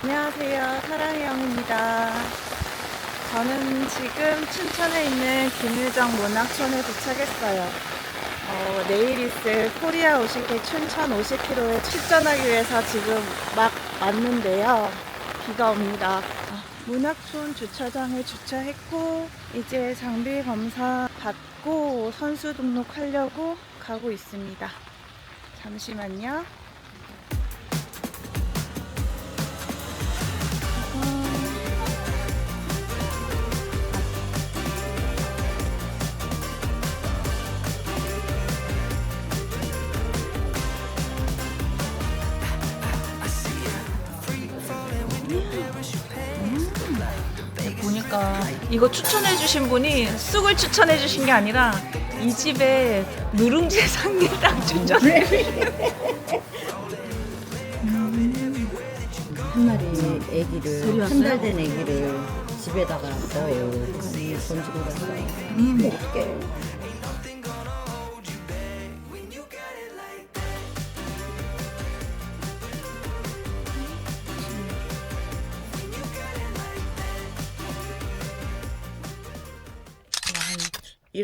안녕하세요. 사랑의 영입니다. 저는 지금 춘천에 있는 김유정 문학촌에 도착했어요. 어, 내일 있을 코리아 50개 춘천 50km에 출전하기 위해서 지금 막 왔는데요. 비가 옵니다. 아, 문학촌 주차장에 주차했고 이제 장비 검사 받고 선수 등록하려고 가고 있습니다. 잠시만요. 보니까 이거 추천해주신 분이 쑥을 추천해주신 게 아니라 이 집에 누룽지 삼계탕 추천해. 한 마리 애기를? 한 달 된 애기를 집에다가 넣어요. 아니 던지고 갔어요. 음. 어떡해.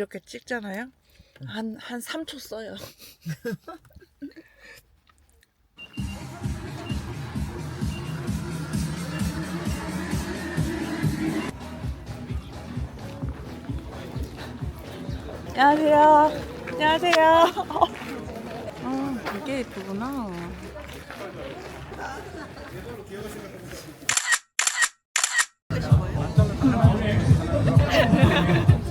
이렇게 찍잖아요. 한, 한 3초 써요. 안녕하세요. 안녕하세요. 아, 이게 예쁘구나.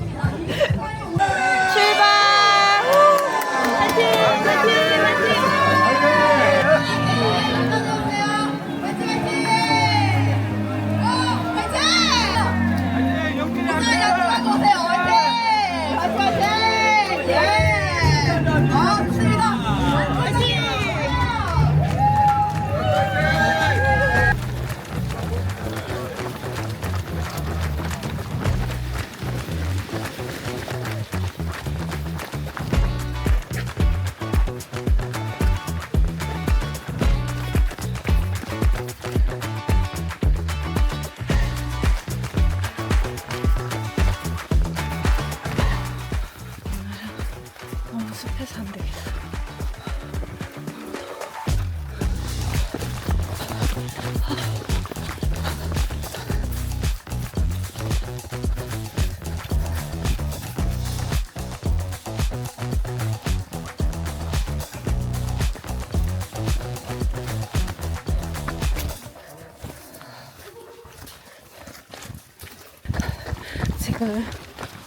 지금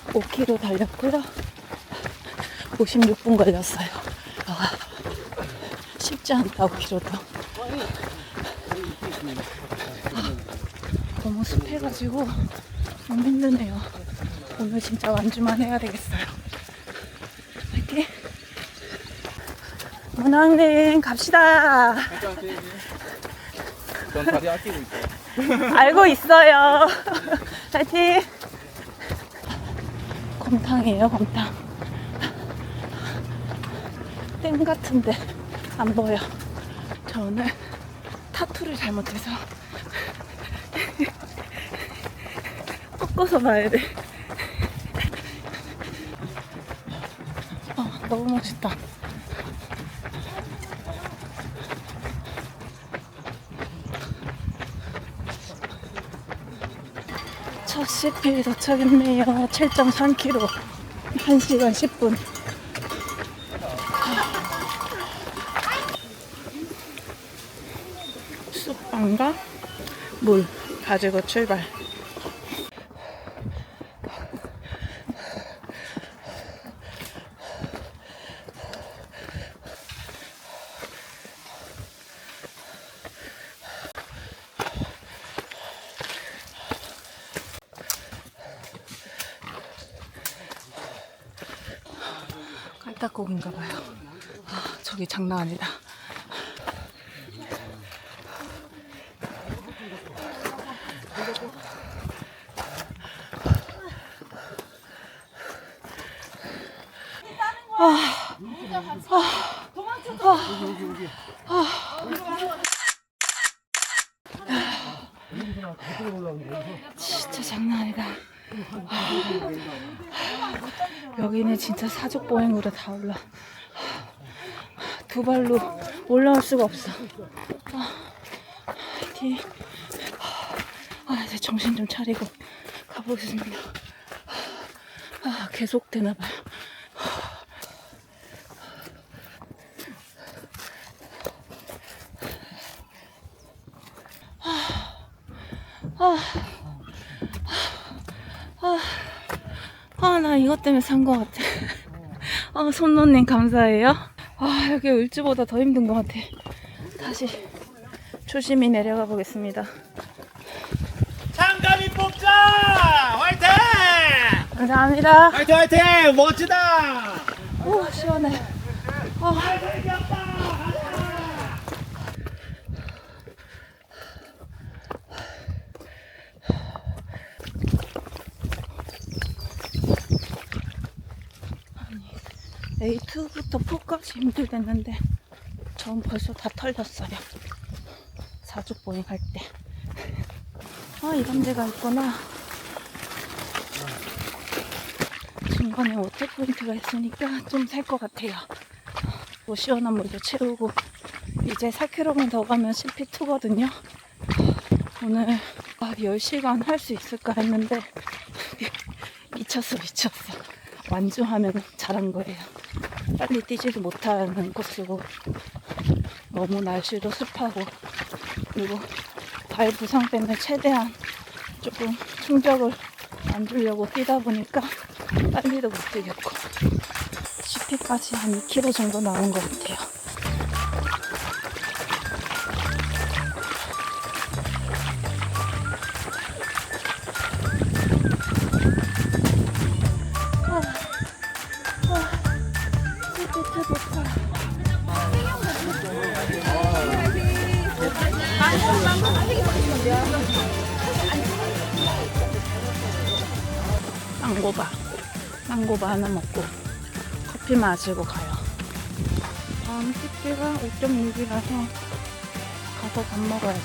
5km 달렸고요. 56분 걸렸어요. 아, 쉽지 않다, 5km도. 아, 너무 습해가지고 너무 힘드네요. 오늘 진짜 완주만 해야 되겠어요. 화이팅! 문학님, 갑시다! 전 다리 아끼고 있어요. 알고 있어요. 화이팅! 곰탕이에요, 곰탕. 땡 같은데 안 보여. 저 오늘 타투를 잘못해서 꺾어서 봐야 돼. 어, 너무 멋있다. 첫 CP 도착했네요. 7.3km. 1시간 10분. 쑥빵과 물 가지고 출발. 깔딱고기인가 봐요. 아, 저기 장난 아니다. 진짜 장난 아니다. 여 진짜 사족 보행으로 다 올라. 두 발로 올라올 수가 없어. 아, 화이팅. 아, 이제 정신 좀 차리고 가보겠습니다. 아, 계속 되나 봐요. 아, 나 이것 때문에 산 것 같아. 아, 손노님 감사해요. 아, 여기 을지보다 더 힘든 것 같아. 다시 조심히 내려가 보겠습니다. 장갑이 뽑자! 화이팅! 감사합니다. 화이팅 화이팅! 멋지다! 오, 시원해. 아, A2부터 4까지 힘들겠는데 전 벌써 다 털렸어요. 사족 보행 할 때. 아, 이런 데가 있구나. 중간에 워터 포인트가 있으니까 좀 살 것 같아요. 뭐 시원한 물도 채우고 이제 4km만 더 가면 CP2거든요. 오늘 아, 10시간 할 수 있을까 했는데 미쳤어 미쳤어. 완주하면 잘한 거예요. 빨리 뛰지도 못하는 코스고 너무 날씨도 습하고 그리고 발 부상 때문에 최대한 조금 충격을 안 주려고 뛰다 보니까 빨리도 못 뛰겠고 10회까지 한 2km 정도 나온 것 같아요. 망고바 하나 먹고 커피 마시고 가요. 다음 TP가 5.6이라서 가서 밥 먹어야 돼.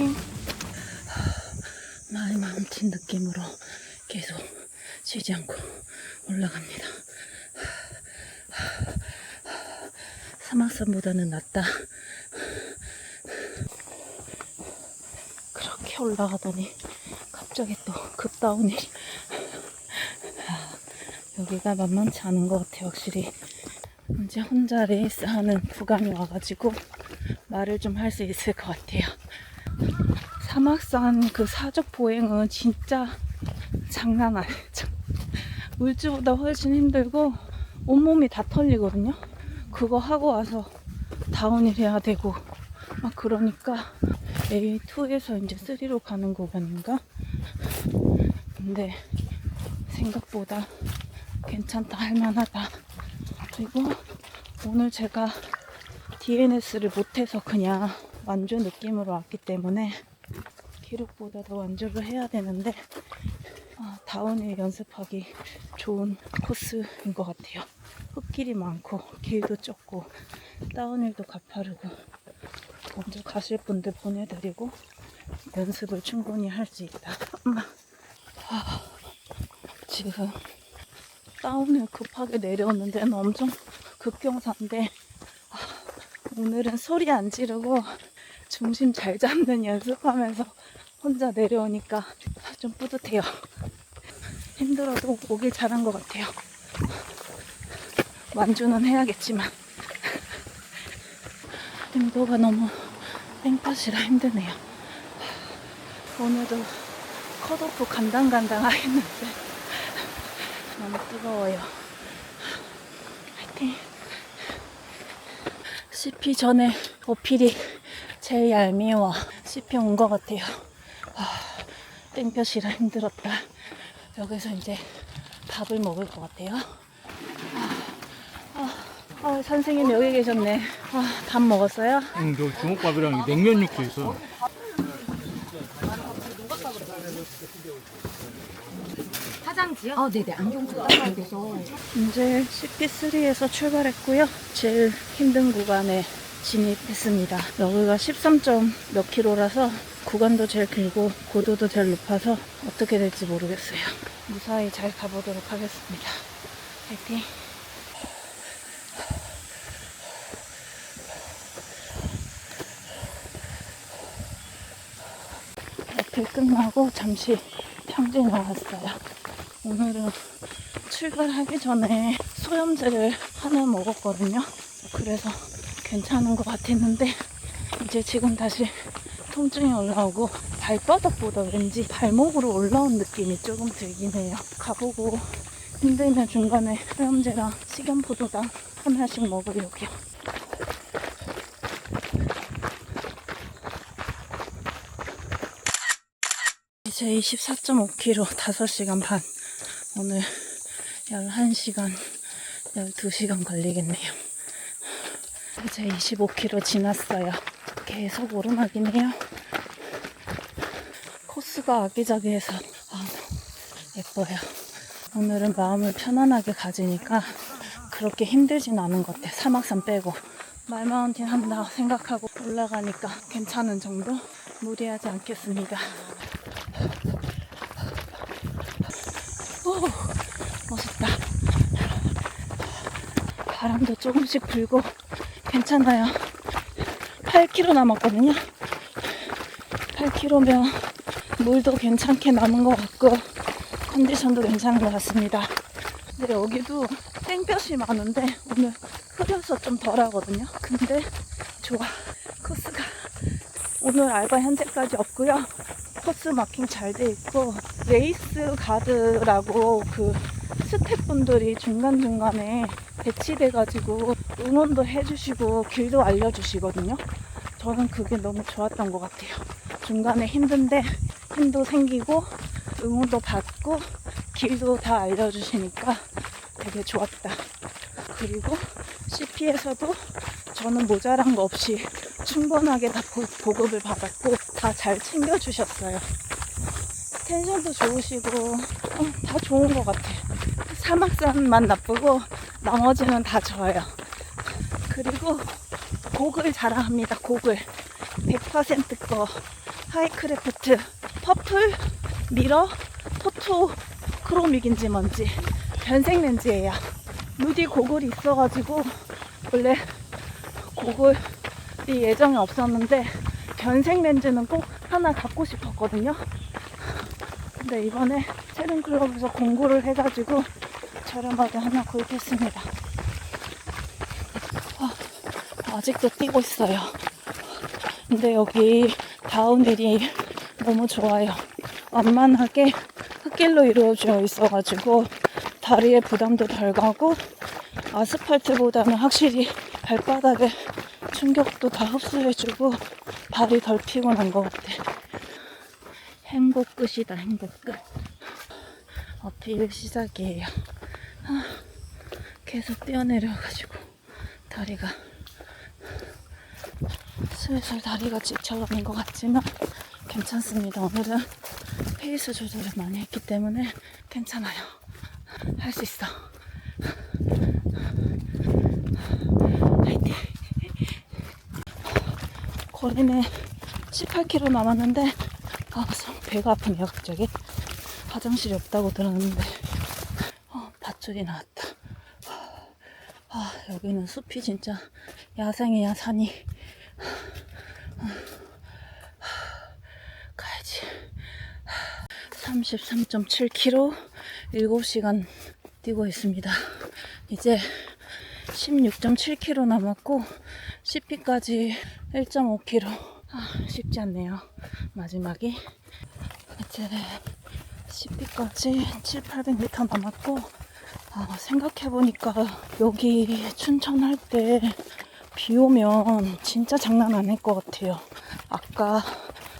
응. 많이 맘친 느낌으로 계속 쉬지 않고 올라갑니다. 사막산보다는 낫다. 그렇게 올라가더니 갑자기 또 급다운이. 아, 여기가 만만치 않은 것 같아요 확실히. 이제 혼자 레이스하는 구간이 와가지고 말을 좀 할 수 있을 것 같아요. 사막산 그 사적 보행은 진짜 장난 아니죠. 물주보다 훨씬 힘들고 온몸이 다 털리거든요. 그거 하고 와서 다운힐 해야 되고 막 그러니까 A2에서 이제 3로 가는 구간인가? 근데 생각보다 괜찮다 할만하다. 그리고 오늘 제가 DNS를 못해서 그냥 완주 느낌으로 왔기 때문에 기록보다 더 완주를 해야 되는데 아, 다운힐 연습하기 좋은 코스인 것 같아요. 흙길이 많고 길도 좁고 다운힐도 가파르고 먼저 가실 분들 보내드리고 연습을 충분히 할 수 있다. 지금 다운을 급하게 내려오는 데 는 엄청 급경사인데 아, 오늘은 소리 안 지르고 중심 잘 잡는 연습하면서 혼자 내려오니까 좀 뿌듯해요. 힘들어도 오길 잘한 것 같아요. 완주는 해야겠지만 인도가 너무 땡볕이라 힘드네요. 오늘도 컷오프 간당간당 하겠는데 너무 뜨거워요. 화이팅! CP 전에 어필이 제일 얄미워. CP 온 것 같아요. 아, 땡볕이라 힘들었다. 여기서 이제 밥을 먹을 것 같아요. 아, 선생님 여기 계셨네. 아, 밥 먹었어요? 응, 저 주먹밥이랑 냉면 육수 있어. 화장지요? 아, 네네. 안경도 여기서. 이제 CP3에서 출발했고요. 제일 힘든 구간에 진입했습니다. 여기가 13점 몇 킬로라서 구간도 제일 길고 고도도 제일 높아서 어떻게 될지 모르겠어요. 무사히 잘 가보도록 하겠습니다. 화이팅! 애플 끝나고 잠시 평지 나왔어요. 오늘은 출발하기 전에 소염제를 하나 먹었거든요. 그래서 괜찮은 것 같았는데 이제 지금 다시 통증이 올라오고 발바닥보다 왠지 발목으로 올라온 느낌이 조금 들긴 해요. 가보고 힘들면 중간에 소염제랑 식염포도당 하나씩 먹으려고요. 이제 24.5km 5시간 반. 오늘 11시간, 12시간 걸리겠네요. 이제 25km 지났어요. 계속 오르막이네요. 코스가 아기자기해서 아, 예뻐요. 오늘은 마음을 편안하게 가지니까 그렇게 힘들진 않은 것 같아요. 사막산 빼고. 말마운틴 한다 생각하고 올라가니까 괜찮은 정도? 무리하지 않겠습니다. 오, 멋있다. 바람도 조금씩 불고 괜찮아요. 8km 남았거든요. 8km면 물도 괜찮게 남은 것 같고 컨디션도 괜찮은 것 같습니다. 근데 여기도 땡볕이 많은데 오늘 흐려서 좀 덜하거든요. 근데 좋아. 코스가 오늘 알바 현재까지 없고요. 코스 마킹 잘 돼 있고 레이스 가드라고 그 스태프분들이 중간중간에 배치돼가지고 응원도 해주시고 길도 알려주시거든요. 저는 그게 너무 좋았던 것 같아요. 중간에 힘든데 힘도 생기고 응원도 받고 길도 다 알려주시니까 되게 좋았다. 그리고 CP에서도 저는 모자란 거 없이 충분하게 다 보- 보급을 받았고 다 잘 챙겨주셨어요. 텐션도 좋으시고 어, 다 좋은 것 같아. 사막산만 나쁘고 나머지는 다 좋아요. 그리고 곡을 자랑합니다. 곡을 100%거 하이크래프트 퍼플 미러 포토 크로믹인지 뭔지 변색 렌즈예요. 누디 고글이 있어가지고 원래 고글이 예정이 없었는데 변색 렌즈는 꼭 하나 갖고 싶었거든요. 근데 이번에 세븐클럽에서 공구를 해가지고 저렴하게 하나 구입했습니다. 아, 아직도 뛰고 있어요. 근데 여기 다운힐이 너무 좋아요. 완만하게 흙길로 이루어져 있어가지고 다리에 부담도 덜 가고 아스팔트보다는 확실히 발바닥에 충격도 다 흡수해주고 발이 덜 피곤한 것 같아. 행복 끝이다, 행복 끝. 어필 시작이에요. 아, 계속 뛰어내려가지고 다리가 슬슬 다리가 지쳐가는 것 같지만 괜찮습니다. 오늘은 페이스 조절을 많이 했기 때문에 괜찮아요. 할 수 있어. 거리는 18km 남았는데 아, 배가 아프네요 갑자기. 화장실이 없다고 들었는데 어, 밧줄이 나왔다. 아, 여기는 숲이 진짜 야생이야 산이. 가야지. 33.7km 7시간 뛰고 있습니다. 이제 16.7km 남았고 CP까지 1.5km 아, 쉽지 않네요. 마지막이 이제 CP까지 7, 800m 남았고 아, 생각해보니까 여기 춘천 할 때 비 오면 진짜 장난 아닐 것 같아요. 아까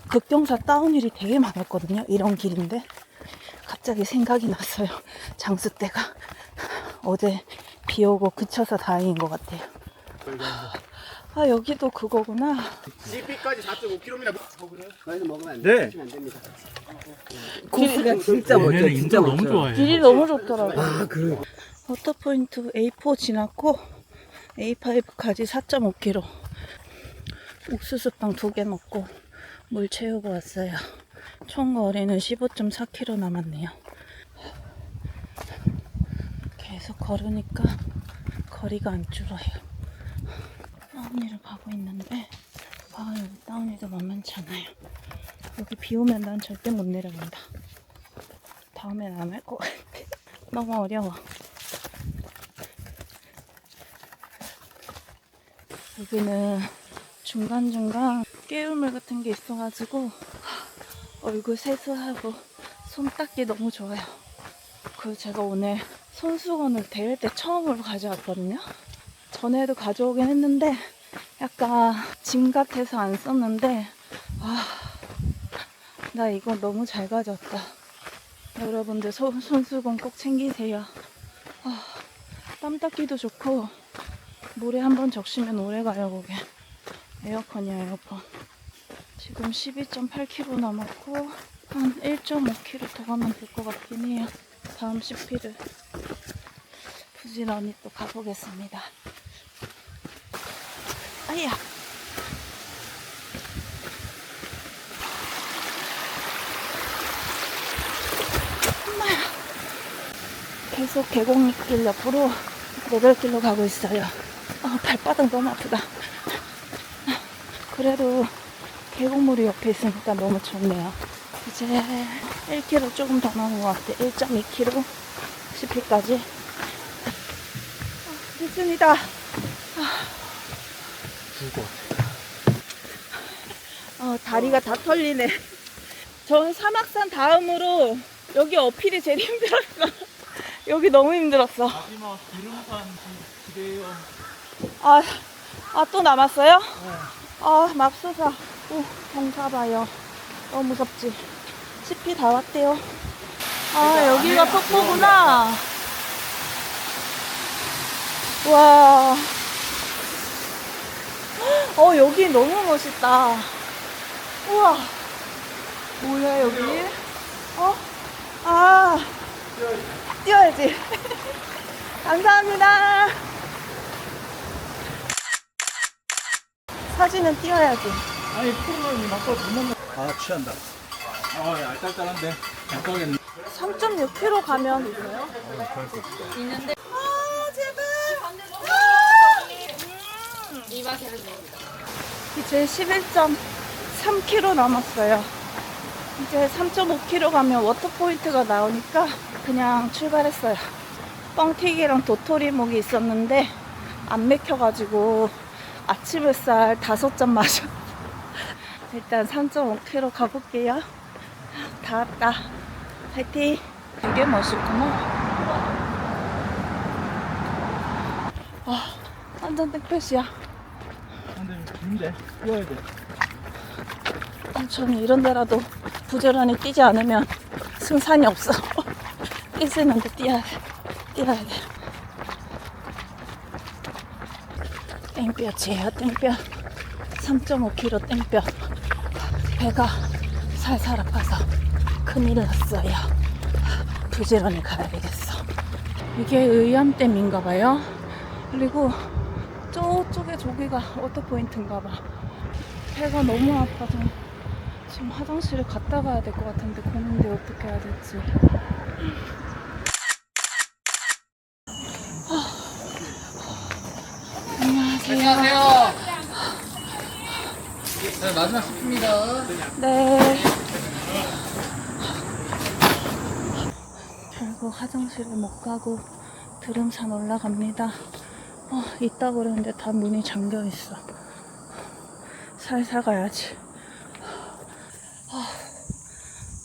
급경사 다운힐이 되게 많았거든요. 이런 길인데 갑자기 생각이 났어요. 장수 때가 어제 비 오고 그쳐서 다행인 것 같아요. 아 여기도 그거구나. CP까지 4.5km입니다. 거기서 먹으면 안 네. 돼. 안 됩니다. 코스가 진짜 멋져. 얘네는 진짜 인도 너무 멋져. 좋아해. 길이 너무 좋더라고요. 아, 그래. 워터포인트 A4 지났고 A5까지 4.5km 옥수수빵 두 개 먹고 물 채우고 왔어요. 총 거리는 15.4km 남았네요. 계속 걸으니까 거리가 안 줄어요. 다운이를 가고 있는데 아 여기 다운이도 만만치 않아요. 여기 비 오면 난 절대 못 내려간다. 다음엔 안 할 것 같아. 너무 어려워. 여기는 중간중간 깨울물 같은 게 있어가지고 얼굴 세수하고 손 닦기 너무 좋아요. 그리고 제가 오늘 손수건을 대회 때 처음으로 가져왔거든요. 전에도 가져오긴 했는데 약간 짐 같아서 안 썼는데 아, 나 이거 너무 잘 가져왔다. 여러분들 손, 손수건 꼭 챙기세요. 아, 땀 닦기도 좋고 물에 한번 적시면 오래 가요 그게. 에어컨이야 에어컨. 지금 12.8km 남았고 한 1.5km 더 가면 될 것 같긴 해요. 다음 CP를 부지런히 또 가보겠습니다. 아야. 엄마야. 계속 계곡길 옆으로 레벨길로 가고 있어요. 아, 발바닥 너무 아프다. 그래도 계곡물이 옆에 있으니까 너무 좋네요. 이제 1km 조금 더 남은 것 같아. 1.2km 10피까지. 됐습니다. 어, 다리가 다 털리네. 전 사막산 다음으로 여기 어필이 제일 힘들었어. 여기 너무 힘들었어. 마지막 기름산 기대요. 아, 아, 또 남았어요? 아, 맙소사. 오, 경사 봐요. 너무 무섭지? CP 다 왔대요. 아, 여기가 폭포구나. 와. 어, 여기 너무 멋있다. 우와. 뭐야, 여기? 어? 아. 뛰어야지. 감사합니다. 사진은 띄어야지. 아니 프로는 막고 잘못 아 취한다. 아 알딸딸한데 못 가겠네. 3.6km 가면 있어요? 있는데. 아, 제발. 이제 11.3km 남았어요. 이제 3.5km 가면 워터포인트가 나오니까 그냥 출발했어요. 뻥튀기랑 도토리묵이 있었는데 안 맥혀가지고 아침 햇살 다섯 잔 마셔. 일단 3.5km 가볼게요. 다 왔다. 파이팅! 되게 멋있구나. 와, 완전 땡볕이야. 근데 뛰어야 돼. 아, 저는 이런 데라도 부지런히 뛰지 않으면 승산이 없어. 뛰시는데 뛰어야 돼. 뛰어야 돼. 땡볕이에요, 땡볕. 3.5km 땡볕. 배가 살살 아파서 큰일 났어요. 부지런히 가야 되겠어. 이게 의암댐인가 봐요. 그리고 저기가 워터포인트인가 봐. 배가 너무 아파서 지금 화장실을 갔다 가야 될 것 같은데 고민돼 어떻게 해야 될지. 아. 안녕하세요. 안녕하세요. 네 마지막 스피입니다. 네. 결국 화장실을 못 가고 드름산 올라갑니다. 어, 있다고 그랬는데 다 문이 잠겨 있어. 살살 가야지. 아,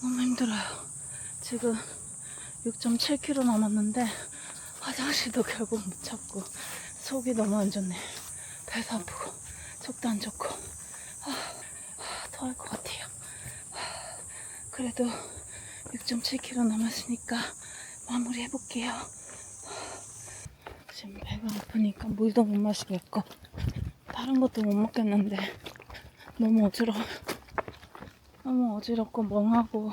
너무 힘들어요. 지금 6.7km 남았는데 화장실도 결국 못 찾고 속이 너무 안 좋네. 배도 아프고 속도 안 좋고 더할 것 같아요. 그래도 6.7km 남았으니까 마무리 해볼게요. 지금 배가 아프니까 물도 못 마시겠고 다른 것도 못 먹겠는데 너무 어지러워. 너무 어지럽고 멍하고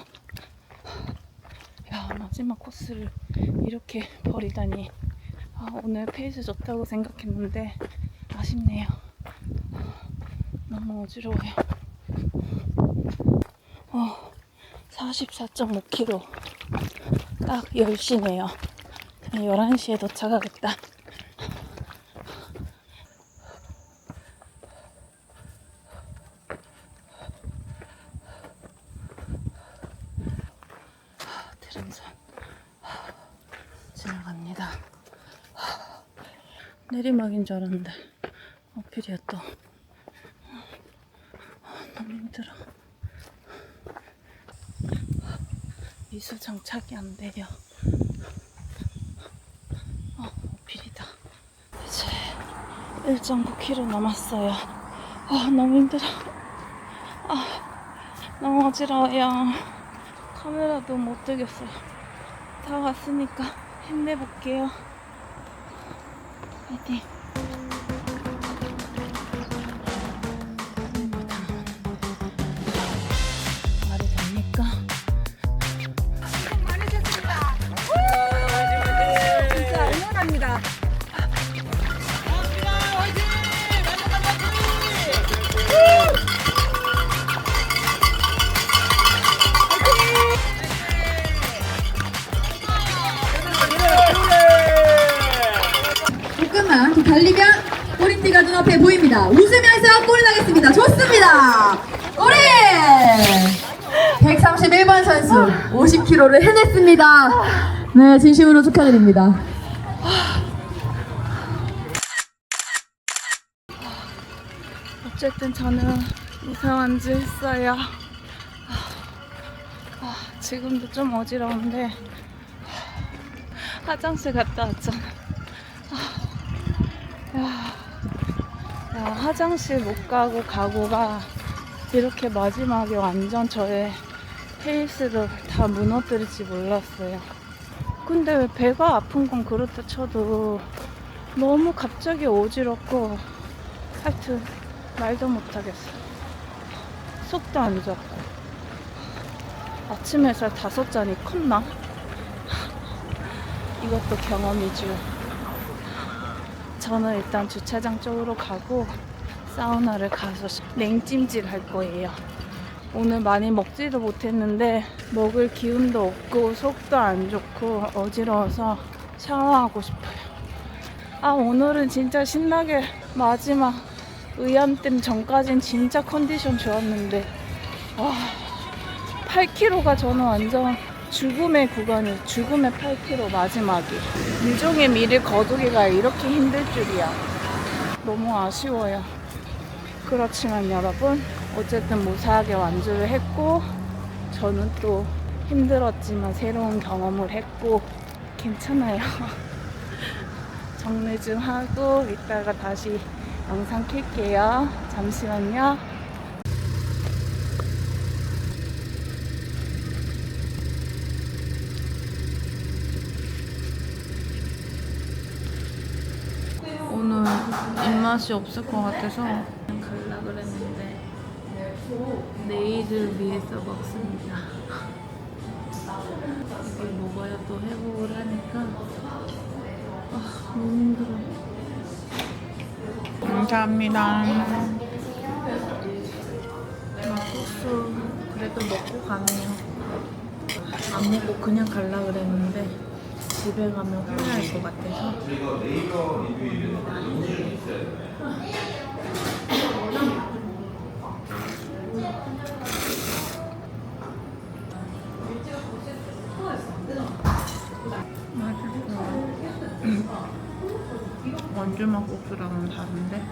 야 마지막 코스를 이렇게 버리다니 아, 오늘 페이스 좋다고 생각했는데 아쉽네요. 너무 어지러워요. 어, 44.5km. 딱 10시네요. 11시에 도착하겠다. 대림산 지나갑니다. 내리막인 줄 알았는데 어필이야 또. 아, 너무 힘들어. 미수 장착이 안 돼요. 어, 어필이다. 이제 1.9km 남았어요. 아, 너무 힘들어. 아, 너무 어지러워요. 카메라도 못 들겠어요. 다 왔으니까 힘내볼게요. 화이팅. 달리면 꼬리띠가 눈앞에 보입니다. 웃으면서 골 나겠습니다. 좋습니다. 우리 131번 선수 50km를 해냈습니다. 네, 진심으로 축하드립니다. 어쨌든 저는 이상한지 했어요. 아, 아, 지금도 좀 어지러운데 아, 화장실 갔다 왔잖아. 아, 야, 야, 화장실 못 가고 가고가 이렇게 마지막에 완전 저의 페이스를 다 무너뜨릴지 몰랐어요. 근데 왜 배가 아픈 건 그렇다 쳐도 너무 갑자기 어지럽고 하여튼 말도 못하겠어. 속도 안 좋고. 아침 햇살 다섯 잔이 컸나? 이것도 경험이죠. 저는 일단 주차장 쪽으로 가고 사우나를 가서 냉찜질 할 거예요. 오늘 많이 먹지도 못했는데 먹을 기운도 없고 속도 안 좋고 어지러워서 샤워하고 싶어요. 아 오늘은 진짜 신나게 마지막 의암댐 전까진 진짜 컨디션 좋았는데 와 8km가 저는 완전 죽음의 구간이 죽음의 8km 마지막이 일종의 미를 거두기가 이렇게 힘들 줄이야 너무 아쉬워요 그렇지만 여러분 어쨌든 무사하게 완주를 했고 저는 또 힘들었지만 새로운 경험을 했고 괜찮아요 정리 좀 하고 이따가 다시 영상 킬게요. 잠시만요. 오늘 입 맛이 없을 것 같아서 갈라 그랬는데 내일을 위해서 먹습니다. 이걸 먹어야 또 회복을 하니까 아, 너무 힘들어. 감사합니다. 소스 그래도 먹고 가네요. 안 먹고 그냥 갈라 그랬는데 집에 가면 후회할 것 같아서. 맛있어. 원주맛 국수랑은 다른데?